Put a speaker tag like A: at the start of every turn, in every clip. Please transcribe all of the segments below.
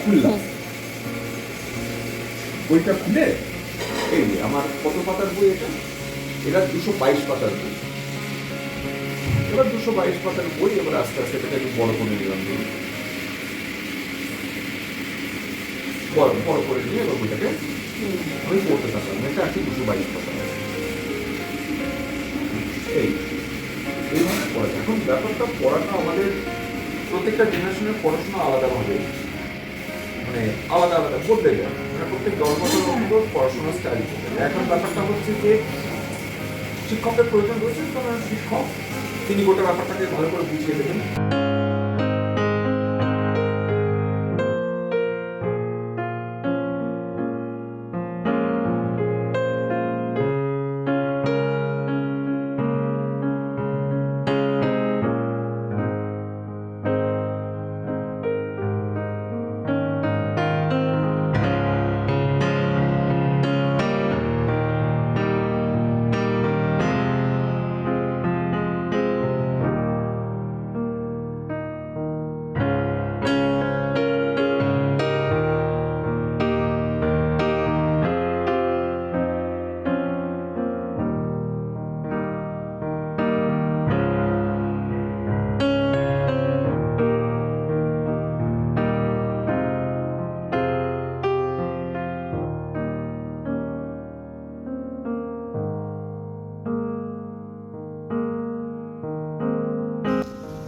A: খুললাম বইটা খুলে এই আমার কত পাতার বই এটা? এটা দুশো বাইশ পাতার বই। এবার দুশো বাইশ পাতার বই এবার আস্তে আস্তে এটাকে বড় করে নিলাম। বড় বড় করে নিয়ে এবার বইটাকে আমি পড়তে থাকলাম। এটা আছে দুশো বাইশ পাতা এই এইভাবে পড়া এখন ব্যাপারটা পড়াটা আমাদের প্রত্যেকটা জেনারেশনের পড়াশোনা আলাদাভাবে মানে আলাদা আলাদা বদলে যায় মানে প্রত্যেক দলগত পড়াশোনার স্টাইল এখন ব্যাপারটা হচ্ছে যে শিক্ষকের প্রয়োজন রয়েছে কারণ শিক্ষক তিনি গোটা ব্যাপারটাকে ভালো করে বুঝিয়ে দেবেন।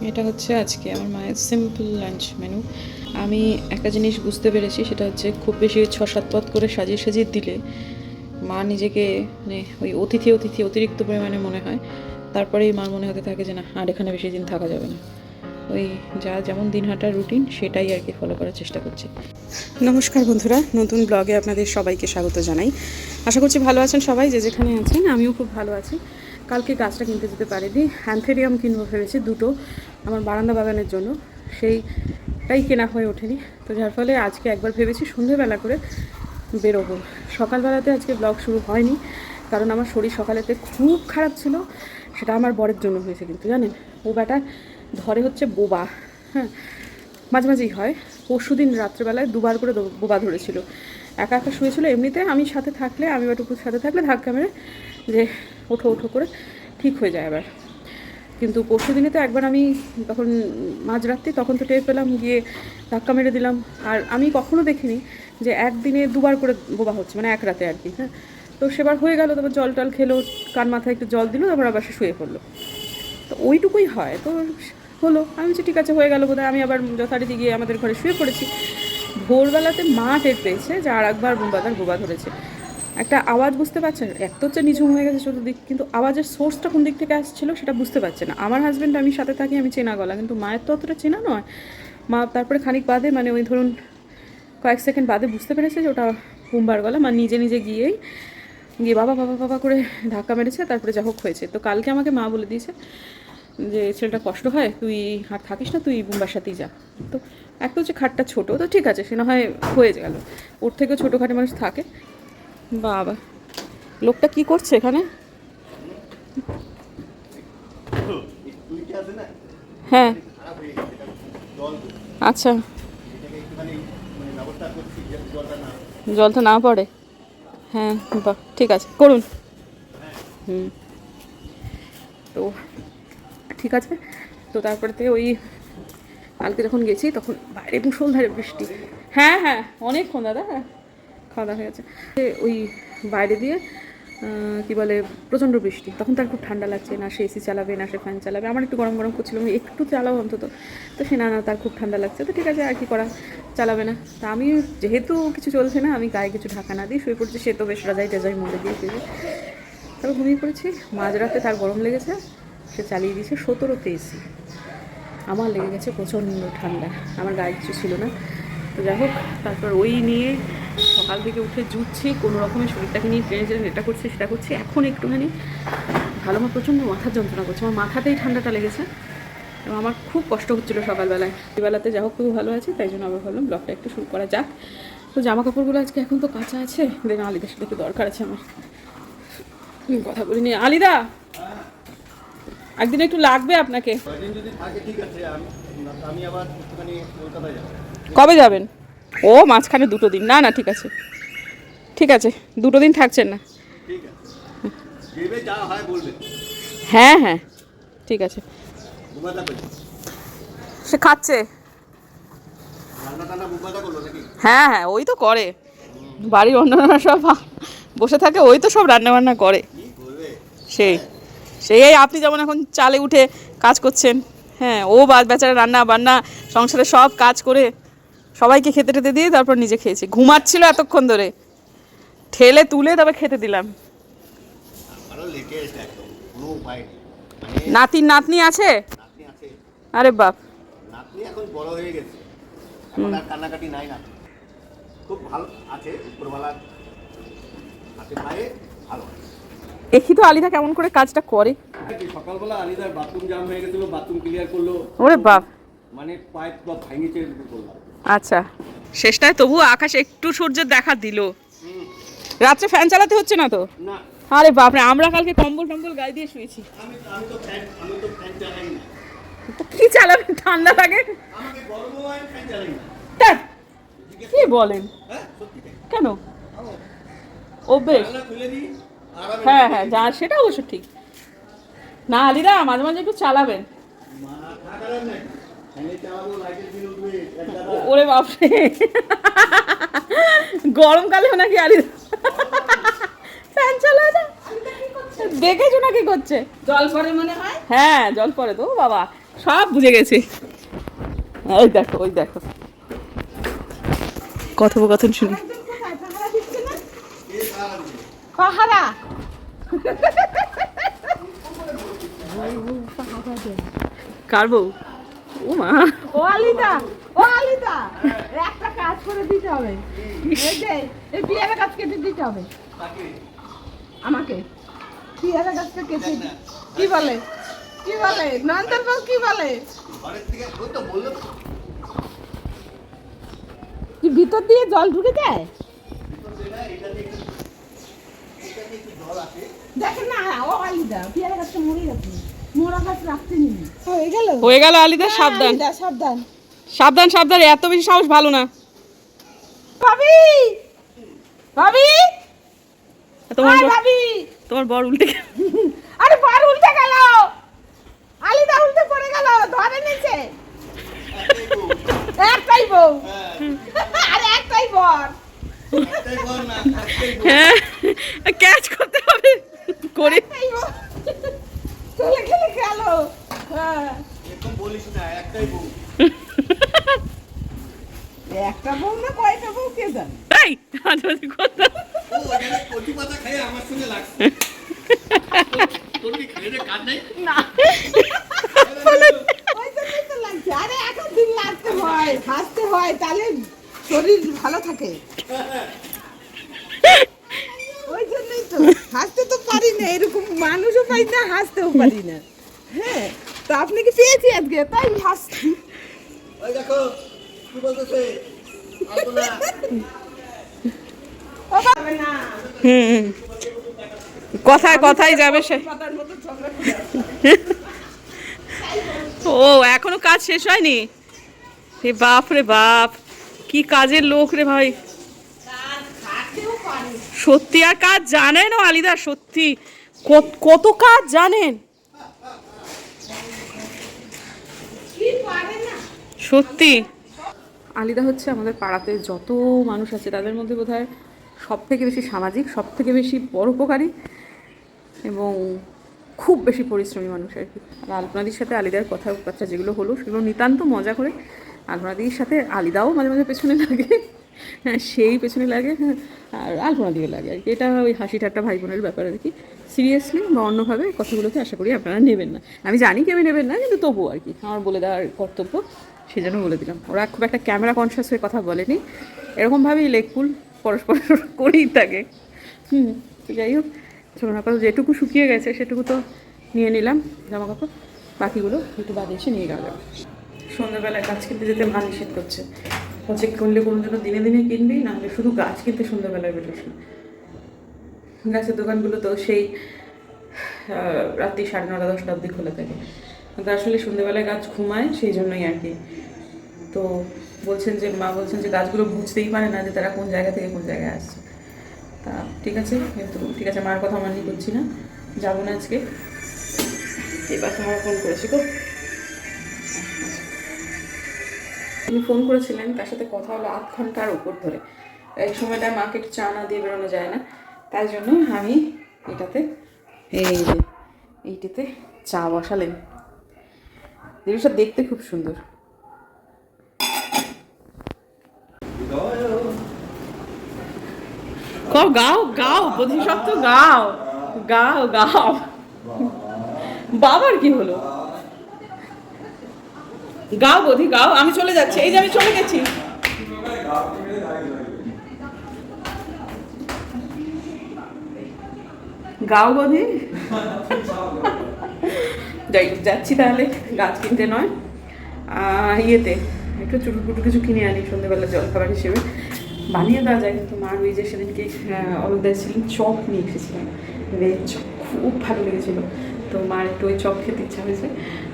B: এটা হচ্ছে আজকে আমার মায়ের সিম্পল লাঞ্চ মেনু আমি একটা জিনিস বুঝতে পেরেছি, সেটা হচ্ছে খুব বেশি ছ সাত পদ করে সাজিয়ে সাজিয়ে দিলে মা নিজেকে মানে ওই অতিথি অতিথি, অতিরিক্ত পরিমাণে মনে হয়। তারপরেই মার মনে হতে থাকে যে না, আর এখানে বেশি দিন থাকা যাবে না। ওই যা যেমন দিন হাঁটার রুটিন সেটাই আর কি ফলো করার চেষ্টা করছি।
C: নমস্কার বন্ধুরা, নতুন ব্লগে আপনাদের সবাইকে স্বাগত জানাই। আশা করছি ভালো আছেন সবাই, যে যেখানে আছেন, আমিও খুব ভালো আছি। কালকে গাছটা কিনতে যেতে পারিনি হ্যান্থেরিয়াম কিনবো ভেবেছি, দুটো। আমার বারান্দা বাগানের জন্য। সেইটাই কেনা হয়ে ওঠেনি। তো যার ফলে আজকে একবার ভেবেছি সন্ধেবেলা করে বেরোবো। সকালবেলাতে আজকে ব্লগ শুরু হয়নি, কারণ আমার শরীর সকালেতে খুব খারাপ ছিল। সেটা আমার বরের জন্য হয়েছে কিন্তু, জানেন? ও ব্যাটা ধরে হচ্ছে বোবা হ্যাঁ? মাঝে মাঝেই হয়। পরশু দিন রাত্রেবেলায় দুবার করে বোবা ধরেছিল। একা একা শুয়েছিল, এমনিতে আমি সাথে থাকলে, আমি বাটুকুর সাথে থাকলে ধাক্কা মেরে যে ওঠো ওঠো করে ঠিক হয়ে যায় আবার। কিন্তু পরশু দিনে তো একবার আমি তখন মাঝরাত্রি তখন তো টের পেলাম, গিয়ে ধাক্কা মেরে দিলাম। আর আমি কখনো দেখিনি যে একদিনে দুবার করে বোবা হচ্ছে মানে এক রাতে আর কি হ্যাঁ। তো সেবার হয়ে গেল, তারপর জল টল খেলো, কান মাথায় একটু জল দিল, তারপর আবার সে শুয়ে পড়ল। তো ওইটুকুই হয়। তো হলো, আমি বলছি, ঠিক আছে, হয়ে গেল বোধহয়। আমি আবার যথারীতি গিয়ে আমাদের ঘরে শুয়ে পড়েছি। ভোরবেলাতে মা টের পেয়েছে যে আর একবার বোবাদার বোবা ধরেছে। একটা আওয়াজ বুঝতে পারছেন? এক তো হচ্ছে নিঝুম হয়ে গেছে চতুর্দিক কিন্তু আওয়াজের সোর্সটা কোন দিক থেকে আসছিল সেটা বুঝতে পারছে না। আমার হাজব্যান্ড আমি সাথে থাকি, আমি চেনা গলা, কিন্তু মায়ের তো অতটা চেনা নয়। মা তারপরে খানিক বাদে মানে ওই ধরুন কয়েক সেকেন্ড বাদে বুঝতে পেরেছে যে ওটা বুম্বার গলা, মা নিজে নিজে গিয়েই গিয়ে বাবা বাবা বাবা করে ধাক্কা মেরেছে, তারপরে যা হোক হয়েছে। তো কালকে আমাকে মা বলে দিয়েছে যে, ছেলেটা কষ্ট হয়, তুই আর থাকিস না, তুই বুম্বার সাথেই যা। তো এক তো হচ্ছে খাটটা ছোটো, তো ঠিক আছে, সে না হয় হয়ে গেল। ওর থেকেও ছোটোখাটো মানুষ থাকে। বাবা। লোকটা কি করছে এখানে? হ্যাঁ। আচ্ছা। জলটা না পড়ে? হ্যাঁ বাহ ঠিক আছে, করুন। হুম। তো, ঠিক আছে। তো তারপরেতে ওই, কালকে যখন গেছি তখন বাইরে মুসলধারে বৃষ্টি। হ্যাঁ হ্যাঁ অনেকক্ষণ দাদা হ্যাঁ। খাওয়া দাওয়া হয়ে গেছে। ওই বাইরে দিয়ে কি বলে, প্রচণ্ড বৃষ্টি। তখন তার খুব ঠান্ডা লাগছে, না সে এসি চালাবে, না সে ফ্যান চালাবে। আমার একটু গরম গরম করছিল, আমি একটু চালাবো অন্তত। তো সে, না না, তার খুব ঠান্ডা লাগছে। তো ঠিক আছে, আর কি করা, চালাবে না। তা আমি যেহেতু কিছু চলছে না, আমি গায়ে কিছু ঢাকা না দিই শুয়ে পড়ছি। সে তো বেশ রাজাই টাজাই মধ্যে দিয়ে শুয়ে তারপর ঘুমিয়ে পড়েছি। মাঝরাতে তার গরম লেগেছে। সে চালিয়ে দিয়েছে সতেরোতে এসি আমার লেগে গেছে প্রচণ্ড ঠান্ডা। আমার গায়ে কিছু ছিল না। তো যাই হোক, তারপর ওই নিয়ে সকাল থেকে উঠে জুটছি কোনো রকমের শরীরটাকে নিয়ে ট্রেনে ট্রেনে এটা করছি সেটা করছি এখন একটুখানি ভালো আমার প্রচণ্ড মাথার যন্ত্রণা করছে। আমার মাথাতেই ঠান্ডাটা লেগেছে এবং আমার খুব কষ্ট হচ্ছিল সকালবেলায়। বেলাতে যা হোক খুব ভালো আছে তাই জন্য আবার ভাবলাম ব্লগটা একটু শুরু করা যাক। তো জামা কাপড়গুলো আজকে এখন তো কাঁচা আছে দেন আলিদার সাথে একটু দরকার আছে আমার। কথা বলিনি। আলিদা! একদিন একটু লাগবে আপনাকে। কবে যাবেন? ও মাঝখানে দুটো দিন। না না ঠিক আছে। ঠিক আছে দুটো দিন থাকছেন না।
D: হয়
C: হ্যাঁ ঠিক আছে। সে খাচ্ছে। হ্যাঁ হ্যাঁ ওই তো করে। বাড়ির অন্যান্য সব বসে থাকে ওই তো সব রান্না বান্না করে সেই সেই আপনি যেমন এখন চালে উঠে কাজ করছেন হ্যাঁ ও বেচারা রান্না বান্না সংসারে সব কাজ করে সবাইকে খেতে টেতে দিয়ে তারপর নিজে খেয়েছি। ঘুমাচ্ছিল এতক্ষণ ধরে। ঠেলে তুলে তারপর খেতে দিলাম।
D: মানে
C: নাতির নাতনি আছে? আরে বাপ।
D: নাতনি এখন বড় হয়ে গেছে। এখন আর কান্নাকাটি নাই না খুব ভালো আছে উপরওয়ালা হাতে পায়ে ভালো
C: দেখি তো আলিদা কেমন করে কাজটা করে।
D: সকালবেলা আলিদার বাথরুম জাম হয়ে গেছিল বাথরুম ক্লিয়ার করল।
C: ওরে বাপ।
D: মানে পাইপ ভাঙিছে করলাম
C: আচ্ছা। শেষটায় তবু আকাশ একটু সূর্যের দেখা দিল। রাত্রে ফ্যান চালাতে হচ্ছে না তো?
D: না।
C: আরে বাপরে আমরা কালকে কম্বল টম্বল গায়ে দিয়ে শুয়েছি।
D: আমি আমি তো আমি তো ফ্যান চালাই
C: তো কি চালাবেন ঠান্ডা লাগে। কি বলেন?
D: হ্যাঁ।
C: কেন? অভ্যেস। হ্যাঁ হ্যাঁ যা সেটা অবশ্য ঠিক। না আলিরা মাঝে মাঝে একটু চালাবেন। ওরে বাপরে। গরমকালেও নাকি আলিদা ফ্যান চালায় না? দেখেছ না কি করছে?
B: জল পরে মনে হয়?
C: হ্যাঁ জল পড়ে তো বাবা। সব বুঝে গেছি। ওই দেখো ওই দেখো। কথোপকথন শুনি।
B: পাহারা।
C: কার বউ? ও মা
B: ও আলিদা ও আলিদা। একটা কাজ করে দিতে হবে। এই পিয়ারা গাছ কেটে দিতে হবে। আমাকে? পিয়ারা গাছটা কেটে কি বলে? কি বলে? নন্দন বাবু কি বলে? কি ভিতর দিয়ে জল ঢুকে যায়? দেখেন না ও আলিদা পিয়ারা গাছটা মরে গেছে হয়ে গেল?
C: হয়ে আলিদা সাবধান।
B: সাবধান।
C: সাবধান সাবধান এত বেশি সাহস ভালো না।
B: ভাবি! ভাবি!
C: তোমার বর-
B: ভাবি!
C: তোমার বর উল্টে গেল।
B: আরে বার উল্টে গেল! আলিদা উল্টে পড়ে গেল ধরে নিচে। একটাই বউ। আরে একটাই বর।
D: একটাই ঘর না একটাই ঘর।
C: হ্যাঁ ক্যাচ করতে হবে। করে
B: চলে গেলে গেল হ্যাঁ।
D: বলিস না একটাই বউ।
B: একটা বউ না কয়টা বউ কে জানে?
C: এই হাজারি কথা।
D: ও পাতা খেয়ে আমার সঙ্গে লাগছে। তোর কি খেয়ে কাজ নেই?
B: ওই জন্যই তো লাগছে। আরে এক দিন লাগতে হয় হাসতে হয় তাহলে শরীর ভালো থাকে। ওই জন্যই তো হাসতে তো পারি না এরকম মানুষও পাই না হাসতেও পারি না। হ্যাঁ তো আপনি কি পেয়েছি আজকে? তাই হাসছি।
D: ওই দেখো কি বলতেছে?
C: হুম কথায় কথায় যাবে সে। ও এখনও কাজ শেষ হয়নি? রে বাপ রে বাপ কি কাজের লোক রে ভাই। সত্যি আর কাজ জানেন ও আলিদা, সত্যি। কত- কাজ জানেন? সত্যি। আলিদা হচ্ছে আমাদের পাড়াতে যত মানুষ আছে, তাদের মধ্যে বোধহয় সব থেকে বেশি সামাজিক সব থেকে বেশি পরোপকারী এবং খুব বেশি পরিশ্রমী মানুষ আর কি। আর আলপনাদির সাথে আলিদার কথাবার্তা যেগুলো হলো, সেগুলো নিতান্ত মজা করে আলপনাদির সাথে আলিদাও মাঝে মাঝে পেছনে লাগে। হ্যাঁ সেই পেছনে লাগে হ্যাঁ আর আলপনাদিও লাগে। আর কি, এটা ওই হাসি ঠাট্টা ভাই বোনের ব্যাপার আর কি। সিরিয়াসলি বা অন্যভাবে কথাগুলোকে আশা করি আপনারা নেবেন না। আমি জানি কেউ নেবেন না, কিন্তু তবুও আর কি, আমার বলে দেওয়ার কর্তব্য, সেই জন্য বলে দিলাম। ওরা খুব একটা ক্যামেরা কনসিয়াস হয়ে কথা বলেনি। এরকমভাবেই লেকপুল পরস্পর করেই থাকে হুম যাই হোক ছোটো কাপড় যেটুকু শুকিয়ে গেছে সেটুকু তো নিয়ে নিলাম জামা কাপড় বাকিগুলো একটু বাদে এসে নিয়ে গেল সন্ধ্যাবেলায় গাছ কিনতে যেতে মা নিষেধ করছে। বলছে, কিনলে কোনো জন্য দিনে দিনে কিনবি, না হলে শুধু গাছ কিনতে সন্ধ্যাবেলায় বেরোস না। গাছের দোকানগুলো তো সেই রাত্রি সাড়ে নটা, দশটা অবধি খোলা থাকে। কিন্তু আসলে সন্ধ্যেবেলায় গাছ ঘুমায়, সেই জন্যই আর কি। তো বলছেন যে, মা বলছেন যে, গাছগুলো বুঝতেই পারে না যে তারা কোন জায়গা থেকে কোন জায়গায় আসছে। তা ঠিক আছে, কিন্তু ঠিক আছে, মার কথা মানি করছি না। যাব না আজকে। এবার তোমার ফোন করেছি গো। তিনি ফোন করেছিলেন, তার সাথে কথা হলো আধ ঘণ্টার উপর ধরে। এই সময়টা মাকে একটু চা না দিয়ে বেরোনো যায় না। তাই জন্য আমি এটাতে, এই যে, এইটাতে চা বসালেন। জিনিসটা দেখতে খুব সুন্দর। কও, গাও গাও, বোধিসত্ত্ব গাও। গাও গাও। বাবার কি হলো? গাও বোধি গাও। আমি চলে যাচ্ছি। এই যে আমি চলে গেছি। গাও বোধি যাই, যাচ্ছি তাহলে। গাছ কিনতে নয়। ইয়েতে। একটু চুটু পুটু কিছু কিনে আনি সন্ধ্যেবেলা জলখাবার হিসেবে। বানিয়ে দেওয়া যায়। কিন্তু মার ওই যে সেদিনকে অলকদার ছিলেন। চপ নিয়ে রেড চপ খুব ভালো লেগেছিলো। তো মার একটু ওই চপ খেতে ইচ্ছা হয়েছে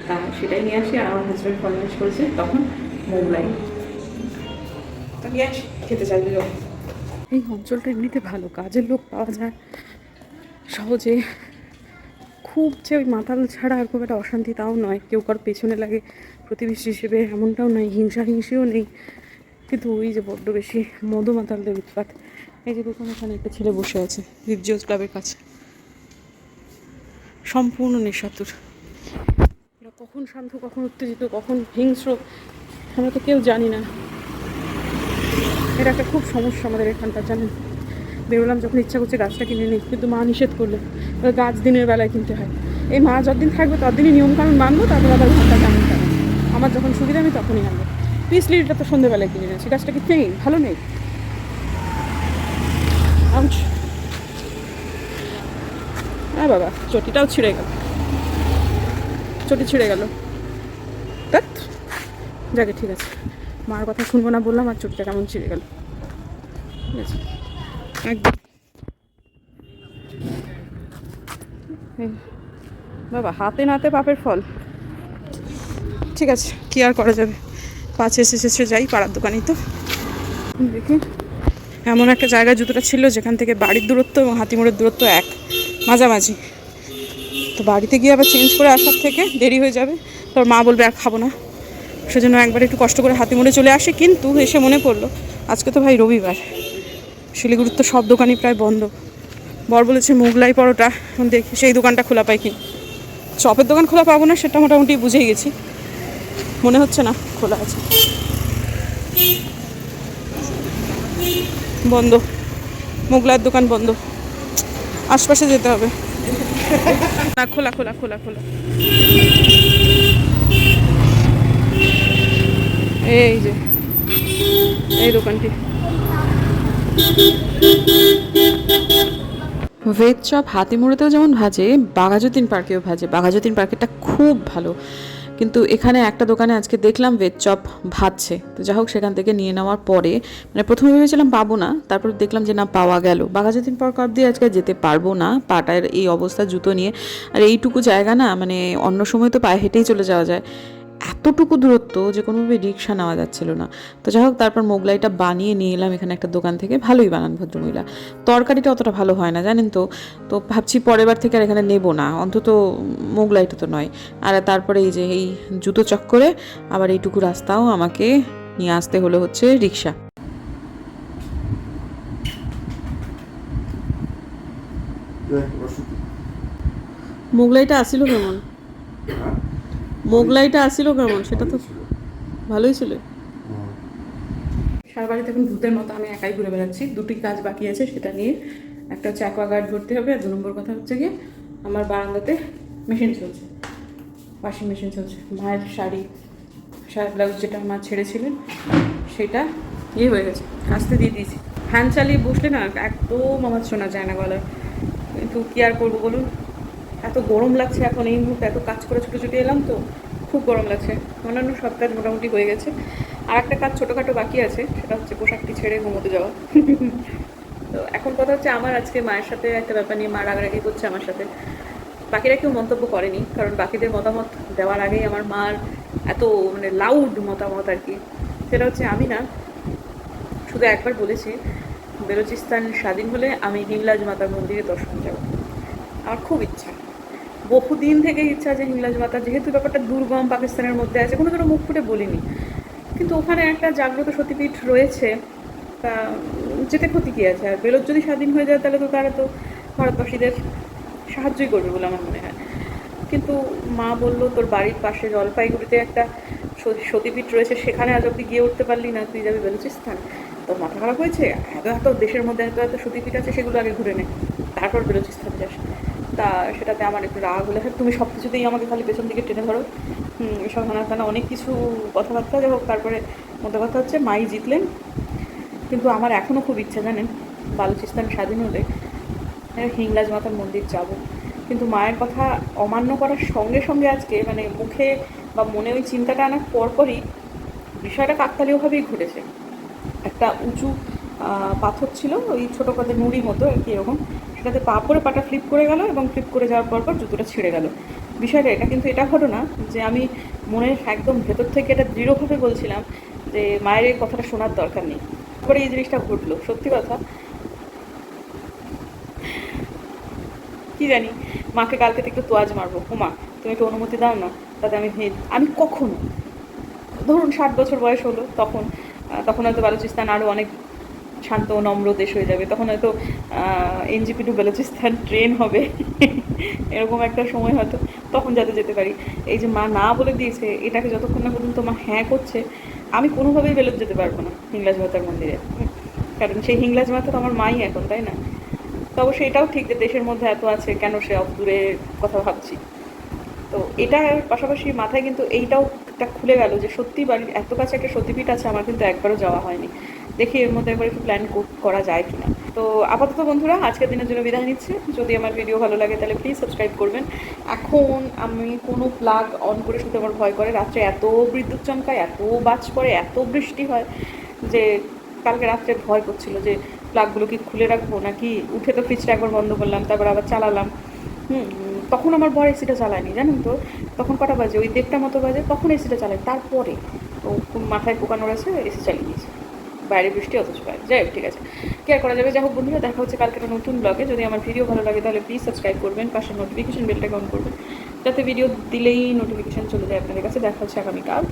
C: তা সেটাই নিয়ে আসি আর আমার হাজব্যান্ড ফরমাইশ করেছে তখন মোগলাই। তো নিয়ে আসি খেতে চাইবে যখন এই অঞ্চলটা এমনিতে ভালো কাজের লোক পাওয়া যায়। সহজে খুব যে ওই মাতাল ছাড়া আর খুব একটা অশান্তি তাও নয় কেউ কারোর পেছনে লাগে প্রতিবেশী হিসেবে এমনটাও নয় হিংসা হিংসিও নেই। কিন্তু ওই যে বড্ড বেশি মধু মাতালদের উৎপাত। এই যে দেখুন এখানে একটা ছেলে বসে আছে রিপজিওস ক্লাবের কাছে। সম্পূর্ণ এরা কখন শান্ত, কখন উত্তেজিত, কখন হিংস্র, আমরা তো কেউ জানি না। এটা একটা খুব সমস্যা আমাদের এখানকার জানেন? বেরোলাম যখন ইচ্ছা করছে গাছটা কিনে নিই, কিন্তু মা নিষেধ করল। গাছ দিনের বেলায় কিনতে হয়। এই মা যতদিন থাকবে ততদিনই নিয়মকানুন মানবো, তারপর আবার ঘণ্টা কেমন কেমন আমার যখন সুবিধা আমি তখনই আনব। পিস লিলিটা তো সন্ধ্যেবেলায় কিনে নিয়েছি গাছটা কি নেই ভালো নেই? আউচ হ্যাঁ বাবা, চটিটাও ছিঁড়ে গেল। চটি ছিঁড়ে গেল। দেখ যাকে ঠিক আছে। মার কথা শুনব না বললাম আর চটিটা কেমন ছিঁড়ে গেল। ঠিক আছে। একদম। বাবা, হাতে নাতে পাপের ফল। ঠিক আছে, কি আর করা যাবে? পাঁচ এসে শেষে যাই, পাড়ার দোকানেই তো। দেখি। এমন একটা জায়গায় জুতোটা ছিল যেখান থেকে বাড়ির দূরত্ব এবং হাতিমোড়ের দূরত্ব এক। মাঝামাঝি। তো বাড়িতে গিয়ে আবার চেঞ্জ করে আসার থেকে দেরি হয়ে যাবে। তোর মা বলবে আর খাব না। সেজন্য একবার একটু কষ্ট করে হাতিমোড়ে চলে আসে, কিন্তু এসে মনে পড়ল, আজকে তো ভাই রবিবার। শিলিগুড়ির তো সব দোকানই প্রায় বন্ধ। বর বলেছে মোগলাই পরোটা দেখি সেই দোকানটা খোলা পাই কি। চপের দোকান খোলা পাবো না, সেটা মোটামুটি বুঝেই গেছি। মনে হচ্ছে না, খোলা আছে। বন্ধ। মোগলাইয়ের দোকান বন্ধ। আশপাশে যেতে হবে। না খোলা খোলা খোলা খোলা। এই যে এই দোকানটি।
B: ভেজ চপ হাতিমুড়েতেও যেমন ভাজে বাঘাযতীন পার্কেও ভাজে। বাঘাযতীন পার্কেরটা খুব ভালো। কিন্তু এখানে একটা দোকানে আজকে দেখলাম ভেজ চপ ভাজছে। তো যাই হোক সেখান থেকে নিয়ে নেওয়ার পরে মানে প্রথমে ভেবেছিলাম পাবো না, তারপর দেখলাম যে না, পাওয়া গেল। বাঘাযতীন পার্ক অব্দি আজকে যেতে পারব না, পাটার এই অবস্থা জুতো নিয়ে। আর এইটুকু জায়গা না মানে অন্য সময় তো পায়ে হেঁটেই চলে যাওয়া যায়। এতটুকু দূরত্ব যে কোনোভাবে রিক্সা নেওয়া যাচ্ছিল না। তো যাই হোক তারপর মোগলাইটা বানিয়ে নিয়ে এলাম এখানে একটা দোকান থেকে। ভালোই বানান ভদ্রমহিলা। তরকারিটা অতটা ভালো হয় না জানেন তো? তো ভাবছি পরের বার থেকে আর এখানে নেব না। অন্তত মোগলাইটা তো নয়। আর তারপরে এই যে এই জুতো চক্করে আবার এইটুকু রাস্তাও আমাকে নিয়ে আসতে হলো হচ্ছে রিক্সা।
C: মোগলাইটা আসিল কেমন? মোগলাইটা আসিল কেমন? সেটা তো ভালোই ছিল। সারা বাড়িতে এখন ভূতের মতো আমি একাই ঘুরে বেড়াচ্ছি। দুটি কাজ বাকি আছে সেটা নিয়ে। একটা হচ্ছে অ্যাকোয়াগার্ড ভরতে হবে আর দু নম্বর কথা হচ্ছে গিয়ে আমার বারান্দাতে মেশিন চলছে। ওয়াশিং মেশিন চলছে। মায়ের শাড়ি শাড়ি ব্লাউজ যেটা মা ছেড়েছিলেন, সেটা ইয়ে হয়ে গেছে। কাস্তে দিয়ে দিয়েছি। ফ্যান চালিয়ে বসলে না, একদম আমার শোনা যায় না গলায়। কিন্তু কী আর করব বলুন? এত গরম লাগছে এখন এই মুহূর্তে, এত কাজ করে ছুটে ছুটে এলাম তো, খুব গরম লাগছে। অন্যান্য সব কাজ মোটামুটি হয়ে গেছে। আর একটা কাজ ছোটোখাটো বাকি আছে, সেটা হচ্ছে পোশাকটি ছেড়ে ঘুমোতে যাওয়া। তো এখন কথা হচ্ছে আমার আজকে মায়ের সাথে একটা ব্যাপার নিয়ে, মা রাগারাগি করছে আমার সাথে। বাকিরা কেউ মন্তব্য করেনি, কারণ বাকিদের মতামত দেওয়ার আগেই আমার মার এত মানে লাউড মতামত আর কি। সেটা হচ্ছে আমি না, শুধু একবার বলেছি, বেলুচিস্তান স্বাধীন হলে আমি হিংলাজ মাতার মন্দিরে দর্শন যাব। আমার খুব ইচ্ছা। বহুদিন থেকে ইচ্ছা আছে হিংলাজ মাতা, যেহেতু ব্যাপারটা দুর্গম পাকিস্তানের মধ্যে আছে, কোনো কোনো মুখ ফুটে বলিনি। কিন্তু ওখানে একটা জাগ্রত সতীপীঠ রয়েছে, তা যেতে ক্ষতি কী আছে? আর বেলুচ যদি স্বাধীন হয়ে যায়, তাহলে তো তারা তো ভারতবাসীদের সাহায্যই করবে বলে আমার মনে হয়। কিন্তু মা বলল, তোর বাড়ির পাশে জলপাইগুড়িতে একটা সতীপীঠ রয়েছে, সেখানে আজ অব্দি গিয়ে উঠতে পারলি না, তুই যাবি বেলুচিস্তান তো মাথা খারাপ হয়েছে? এত এত দেশের মধ্যে এত এত সতীপীঠ আছে, সেগুলো আগে ঘুরে নে। তারপর বেলুচিস্তান যাস। তা সেটাতে আমার একটু রাগ হলে। হ্যাঁ তুমি সব কিছুতেই আমাকে খালি পেছন দিকে টেনে ধরো। এসব হানা টানা অনেক কিছু কথাবার্তা যাই হোক, তারপরে মধ্যে কথা হচ্ছে মাই জিতলেন। কিন্তু আমার এখনও খুব ইচ্ছা, জানেন? বালুচিস্তান স্বাধীন হলে হিংলাজ মাতার মন্দির যাব। কিন্তু মায়ের কথা অমান্য করার সঙ্গে সঙ্গে আজকে মানে মুখে বা মনে ওই চিন্তাটা আনার পরপরই বিষয়টা কাকতালীয়ভাবেই ঘটেছে। একটা উঁচু পাথর ছিল, ওই ছোটো পাতে নুড়ি মতো আর কি এরকম। সেটাতে পা পরে পাটা ফ্লিপ করে গেল এবং ফ্লিপ করে যাওয়ার পর পর জুতোটা ছিঁড়ে গেল। বিষয়টা এটা, কিন্তু এটা ঘটনা যে আমি মনের একদম ভেতর থেকে এটা দৃঢ়ভাবে বলছিলাম যে মায়ের এই কথাটা শোনার দরকার নেই। তারপরে এই জিনিসটা ঘটলো, সত্যি কথা। কি জানি, মাকে কালকে থেকে একটু তোয়াজ মারবো। হুমা তুমি একটু অনুমতি দাও না? তাতে আমি ভে- আমি কখনো ধরুন ষাট বছর বয়স হলো, তখন তখন হয়তো বালুচিস্তান আরও অনেক শান্ত নম্র দেশ হয়ে যাবে। তখন হয়তো এনজিপি টু বেলুচিস্তান ট্রেন হবে। এরকম একটা সময় হয়তো তখন যাতে যেতে পারি। এই যে মা না বলে দিয়েছে, এটাকে যতক্ষণ না পর্যন্ত মা হ্যাঁ করছে, আমি কোনোভাবেই বেলুচ যেতে পারব না হিংলাজ মাতার মন্দিরে। কারণ সেই হিংলাজ মাতা তো আমার মাই এখন, তাই না? তো অবশ্যই এটাও ঠিক যে দেশের মধ্যে এত আছে, কেন সে অত দূরে কথা ভাবছি? তো এটার পাশাপাশি মাথায় কিন্তু এইটাও একটা খুলে গেল যে সত্যি বাড়ির এত কাছে একটা সতীপীঠ আছে, আমার কিন্তু একবারও যাওয়া হয়নি। দেখি এর মধ্যে একবার একটু প্ল্যান করা যায় কিনা। তো আপাতত বন্ধুরা, আজকের দিনের জন্য বিদায় নিচ্ছে। যদি আমার ভিডিও ভালো লাগে তাহলে প্লিজ সাবস্ক্রাইব করবেন। এখন আমি কোনো প্লাগ অন করে শুতে আমার ভয় করে। রাত্রে এত বিদ্যুৎ চমকায়, এত বাজ পড়ে, এত বৃষ্টি হয় যে কালকে রাত্রে ভয় করছিল যে প্লাগগুলো কি খুলে রাখব নাকি উঠে তো ফ্রিজটা একবার বন্ধ করলাম, তারপর আবার চালালাম। হুম, তখন আমার বর এসিটা চালায়নি, জানেন তো? তখন কটা বাজে? ওই দেড়টা মতো বাজে, তখন এসিটা চালায়। তারপরে তো মাথায় পোকানো রয়েছে এসি চালিয়ে দিয়েছে। বাইরে বৃষ্টি, অথচ বাইরে। যাই ঠিক আছে। কেয়ার করা যাবে। যাই হোক, বন্ধুরা, দেখা হচ্ছে কালকে একটা নতুন ব্লগে যদি আমার ভিডিও ভালো লাগে, তাহলে প্লিজ সাবস্ক্রাইব করবেন, পাশে নোটিফিকেশন বেলটাকে অন করবেন। যাতে ভিডিও দিলেই নোটিফিকেশন চলে যায় আপনাদের কাছে। দেখা হচ্ছে আগামীকাল।